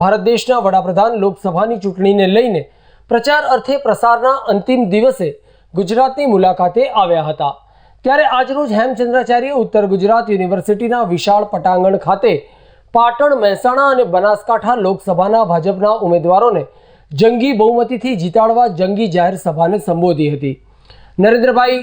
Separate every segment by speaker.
Speaker 1: ભારત દેશના વડાપ્રધાન લોકસભાની ચૂંટણીને લઈને પ્રચાર અર્થે પ્રસારના અંતિમ દિવસે ગુજરાતની મુલાકાતે આવ્યા હતા. ત્યારે આજરોજ હેમચંદ્રાચાર્ય ઉત્તર ગુજરાત યુનિવર્સિટીના વિશાળ પટાંગણ ખાતે પાટણ, મહેસાણા અને બનાસકાંઠા લોકસભાના ભાજપના ઉમેદવારોને જંગી બહુમતીથી જીતાડવા જંગી જાહેર સભાને સંબોધી હતી. નરેન્દ્રભાઈ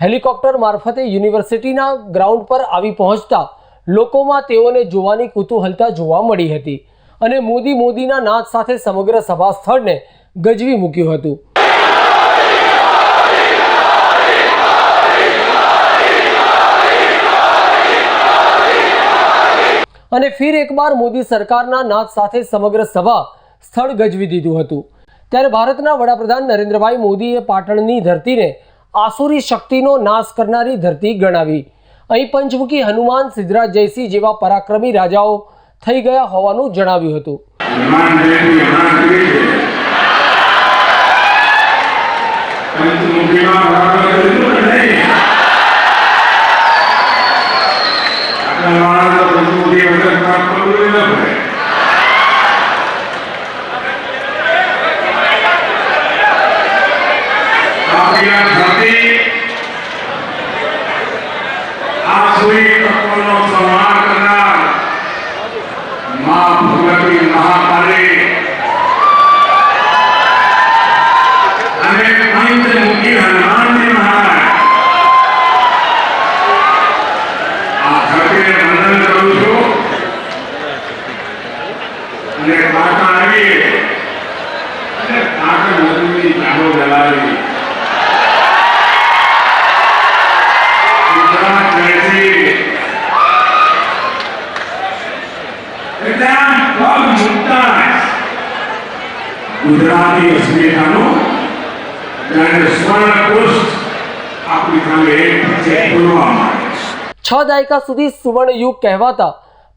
Speaker 1: હેલિકોપ્ટર મારફતે યુનિવર્સિટીના ગ્રાઉન્ડ પર આવી પહોંચતા લોકોમાં તેઓને જોવાની કુતૂહલતા જોવા મળી હતી. અને મોદી મોદીના નાદ સાથે સમગ્ર સભા સ્થળને ગજવી મૂક્યું હતું. અને ફિર એકવાર મોદી સરકારના નાદ સાથે સમગ્ર સભા સ્થળ ગજવી દીધું હતું. ત્યારે ભારતના વડાપ્રધાન નરેન્દ્રભાઈ મોદીએ પાટણની ધરતીને આસુરી શક્તિનો નાશ કરનારી ધરતી ગણાવી. અહીં પંચમુખી હનુમાન સિદ્ધરાજ જયસિંહ જેવા પરાક્રમી રાજાઓ થઈ ગયા હોવાનું જણાવ્યું હતું.
Speaker 2: હનુમાન ગુજરાતી અસ્મિતાનો જ્યારે સ્વર્ણ આપણી સામે એક પછી ખુલવા માંડે છ.
Speaker 1: દાયકા સુધી સુવર્ણ યુગ કહેવાતા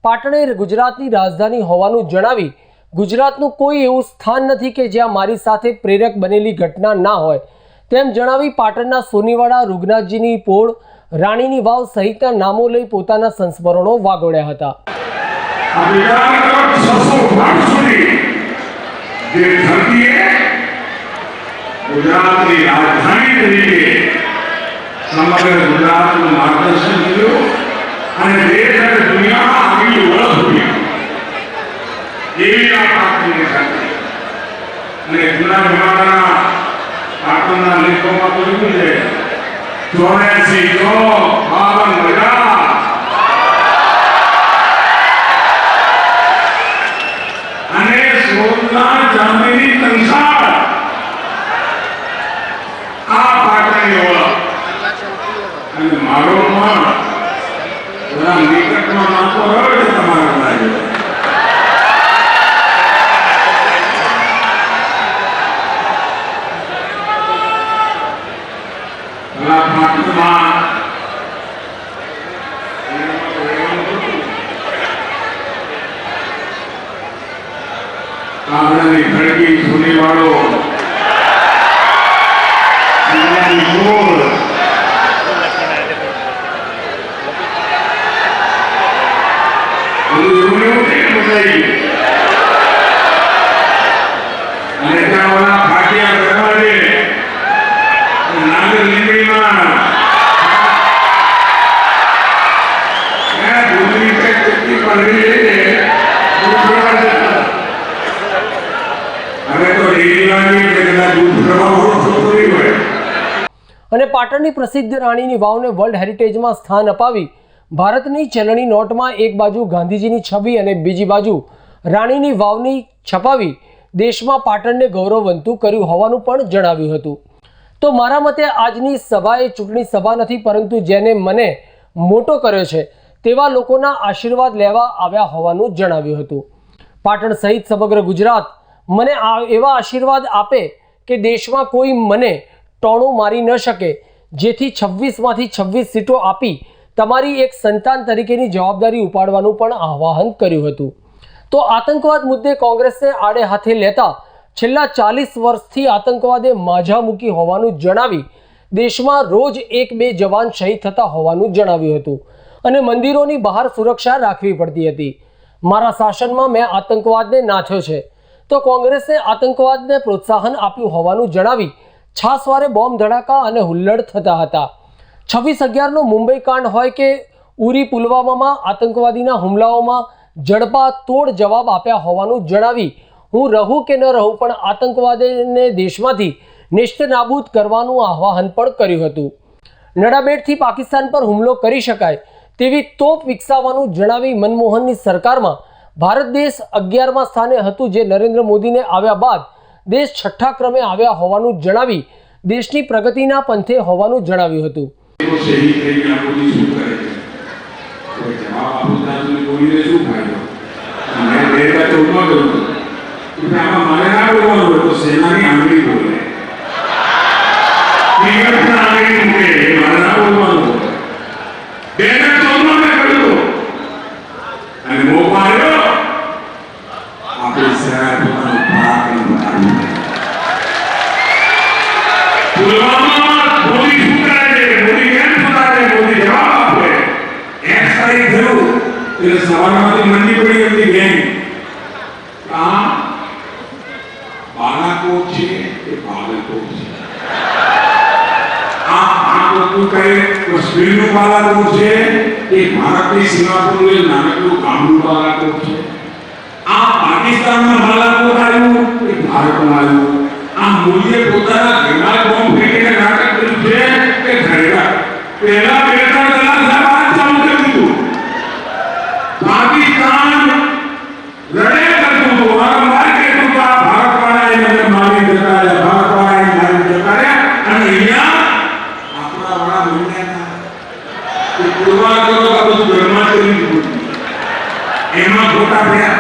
Speaker 1: પાટણે ગુજરાતની રાજધાની હોવાનું જણાવી ગુજરાતનું કોઈ એવું સ્થાન નથી કે જ્યાં મારી સાથે પ્રેરક બનેલી ઘટના ના હોય. તેમ જણાવી પાટણના સોનીવાડા રૂગનાથજીની પોળ રાણીની વાવ સહિતના નામો લઈ પોતાના સંસ્મરણો વાગોળ્યા હતા
Speaker 2: આ વિચાર કરો છસો વર્ષ સુધી જે ધરતીએ ગુજરાતની રાજધાની તરીકે સમગ્ર ગુજરાતનું માર્ગદર્શન કર્યું અને દેશ અને દુનિયામાં આગલી ઓળખ ઊભી એવી આ પાટણની ધરતી અને જૂના જમાનાના પાટણના લેખોમાં કહ્યું છે. ચોર્યાસી સો બાવન હજાર અને સોમનાથ જામીની કંસાર આ પાટણની ઓળખ અને મારો પણ બધા નિકટમાં નાતો રહ્યો છે તમારા બધા જોડે. કાગડાની ખડકી સુનીવાળો સિંગાની ગોળ અને
Speaker 1: પાટણની પ્રસિદ્ધ રાણીની વાવને વર્લ્ડ હેરિટેજમાં સ્થાન અપાવી ભારતની ચલણી નોટમાં એક બાજુ ગાંધીજીની છબી અને બીજી બાજુ રાણીની વાવની છપાવી દેશમાં પાટણને ગૌરવવંતું કર્યું હોવાનું પણ જણાવ્યું હતું. તો મારા મતે આજની સભા એ ચૂંટણી સભા નથી, પરંતુ જેને મને મોટો કર્યો છે તેવા લોકોના આશીર્વાદ લેવા આવ્યા હોવાનું જણાવ્યું હતું. પાટણ સહિત સમગ્ર ગુજરાત મને આ એવા આશીર્વાદ આપે કે દેશમાં કોઈ મને ટોણું મારી ન શકે, જેથી છવ્વીસમાંથી છવ્વીસ સીટો આપી તમારી એક સંતાન તરીકેની જવાબદારી ઉપાડવાનું પણ આહ્વાન કર્યું હતું. તો આતંકવાદ મુદ્દે કોંગ્રેસને આડે હાથે લેતા છેલ્લા ચાલીસ વર્ષથી આતંકવાદે માઝા મૂકી હોવાનું જણાવી દેશમાં રોજ એક બે જવાન શહીદ થતા હોવાનું જણાવ્યું હતું અને મંદિરોની બહાર સુરક્ષા રાખવી પડતી હતી. મારા શાસનમાં મેં આતંકવાદને નાથ્યો છે. તો કોંગ્રેસે આતંકવાદને પ્રોત્સાહન આપ્યું હોવાનું જણાવી છાસવારે બોમ્બ ધડાકા અને હુલ્લડ થતા હતા. છવ્વીસ અગિયારનો મુંબઈ કાંડ હોય કે ઉરી પુલવામામાં આતંકવાદીના હુમલાઓમાં ઝડપા તોડ જવાબ આપ્યા હોવાનું જણાવી હું રહું કે ન રહું પણ આતંકવાદને દેશમાંથી નિષ્ઠનાબૂદ કરવાનું આહ્વાન પણ કર્યું હતું. નડાબેટથી પાકિસ્તાન પર હુમલો કરી શકાય તેવી તોપ વિકસાવવાનું જણાવી મનમોહનની સરકારમાં ભારત દેશ અગિયારમા સ્થાને હતું જે નરેન્દ્ર મોદીને આવ્યા બાદ દેશ છઠ્ઠા ક્રમે આવ્યા હોવાનું જણાવી દેશની પ્રગતિના પંથે હોવાનું જણાવ્યું હતું.
Speaker 2: તો આંગળી થઈ એટલે સવારમાંથી મંડી પડી હતી ગેંગ આ બાલાકોટ છે એ બાલાકોટ છે આ બાલાકોટનું કહે કાશ્મીરનું બાલાકોટ છે એ ભારતની સીમા પર એક નાનકડું ગામનું બાલાકોટ છે આ પાકિસ્તાનમાં બાલાકોટ આવ્યું એ ભારતમાં આવ્યું આ મોદીએ પોતાના ઘરના બોમ્બ ફેંકીને નાટક કર્યું છે કે ઘરેડા પહેલા બે ત્રણ કલાક સાહેબ આ જ ચાલુ કરી દીધું પાકિસ્તાન રડે કરતું હતું વારંવાર કહેતું હતું આ ભારતવાળાએ મને મારી જતા રહ્યા ભારતવાળાએ મારી જતા રહ્યા અને અહીંયા આપણા વાળા મંડ્યા હતા એ પુરવાર કરો તો આ બધું ઘરમાં કરી દીધું એમાં ખોટા પડ્યા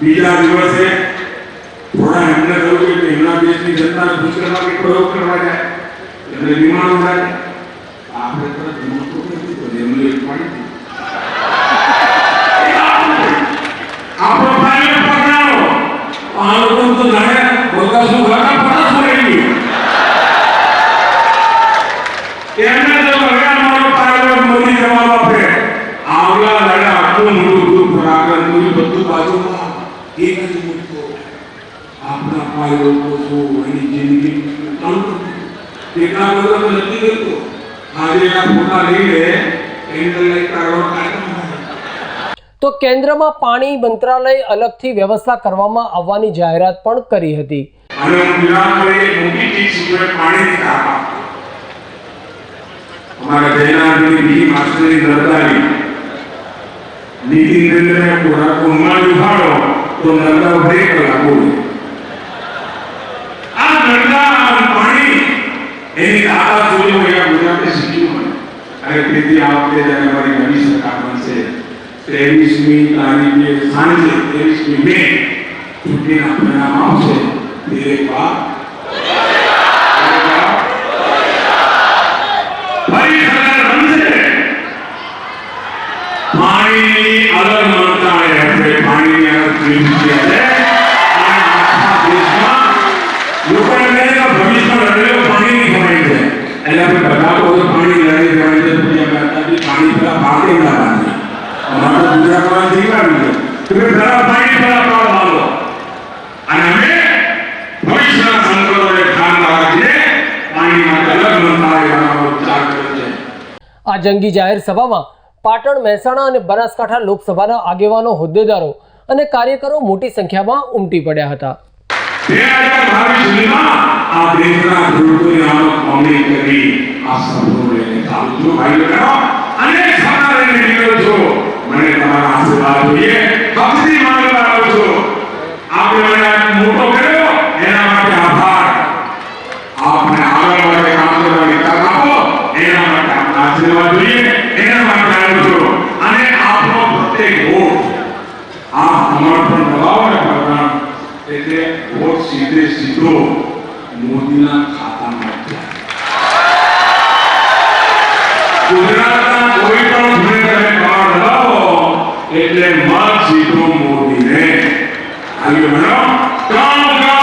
Speaker 2: બીજા દિવસે થોડા એમને થયું કે એમના દેશની જનતાને ખુશ કરવા કે પ્રયોગ કરવા જાય એટલે વિમાન ઉડાડે આપણે તો વિમાન તો નથી તો એમને એક પાડી દીધું. એ આપણું. આપણો પાયો પકડાયો આ લોકોને તો જાણે બધા શું ઘણા ફરસ પડી ગયું એમને તો હવે અમારો પાયો મોદી જવાબ આપે આવલા લડે આટલું મોટું દુઃખ પરાક્રમ કર્યું બધું બાજુમાં એક જ મુદ્દો આપણા ભાઈ લોકો શું એની જિંદગી કામ એટલા બધા નથી કરતો આજે આ ફોટા લઈને
Speaker 1: તો કેન્દ્રમાં પાણી મંત્રાલય અલગથી વ્યવસ્થા કરવામાં આવવાની જાહેરાત પણ કરી હતી.
Speaker 2: અને. અમારા જયનાથની બીજી માસ્ટરની નર્મદાની. પૂરા તો નર્મદા કલાક આ નર્મદા એની તાકાત જોઈ હોય ગુજરાતે શીખ્યું હોય અને તેથી આ વખતે જ્યારે અમારી નવી સરકાર બનશે ત્રેવીસમી તારીખે સાંજે ત્રેવીસમી મે ચૂંટણીના પરિણામ આવશે તે એક વાત ફરી સરકાર બનશે પાણીની અલગ મંત્રાલય હશે પાણીની અલગ મિનિસ્ટ્રી એટલે આપણે બધા કહો છો પાણી લડી જવાની છે પછી પાણી પેલા પાકે ના બાંધીએ અમારે તો ગુજરાતમાં શીખવાડ્યું છે. તમે પેલા પાણી પેલા પાડ બાંધો અને અમે ભવિષ્યના સંકટોને ધ્યાનમાં રાખીને પાણી માટે અલગ મંત્રાલય બનાવવાનો વિચાર કર્યો છે.
Speaker 1: આ જંગી જાહેર સભામાં પાટણ મહેસાણા અને બનાસકાંઠા લોકસભાના આગેવાનો હોદ્દેદારો અને કાર્યકરો મોટી સંખ્યામાં ઉમટી પડ્યા હતા.
Speaker 2: બે હજાર બાવીસ સુધીમાં આ દેશના ખેડૂતોની આવક બમણી કરી. આ સપનું લઈને ચાલુ છું ભાઈ બહેનો અનેક નીકળો છો મને તમારા આશીર્વાદ જોઈએ છું આપણે મોટો કર્યો એના માટે આભાર આપણે આગળ માટે કામ આપો. એના માટે આપણા એના માટે આવ્યો અને આપણો પ્રત્યેક વોટ આ સમર્પણ દબાવો ને ભગવાન. એટલે વોટ સીધે સીધો મોદીના ખાતામાં જાય. ગુજરાતના કોઈ પણ ખૂણે તમે એટલે મત સીધો મોદીને. આવી બનો